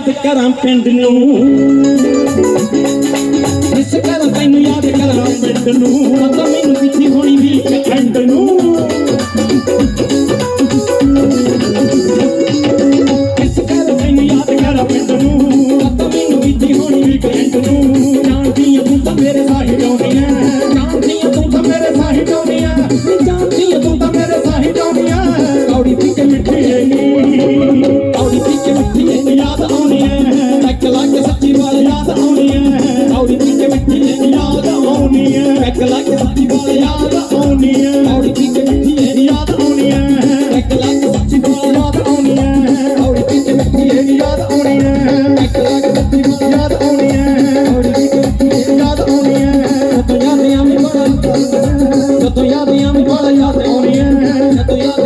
ਯਾਦ ਕਰਾਂ ਪਿੰਡ ਨੂੰ। ਇਸ ਕਰ ਤੈਨੂੰ ਯਾਦ ਕਰਾਂ ਪਿੰਡ ਨੂੰ। ਤਾਂ ਮੈਨੂੰ ਕਿੱਥੇ ਹੋਣੀ ਵੀ ਨੂੰ। ਇਸ ਕਰ ਤੈਨੂੰ ਯਾਦ ਕਰਾਂ ਪਿੰਡ ਨੂੰ। ਤਾਂ ਮੈਨੂੰ ਕਿੱਥੇ ਹੋਣੀ ਵੀ ਨੂੰ। ਮੇਰੇ ਸਾਰੇ जब याद याद याद होनी है जब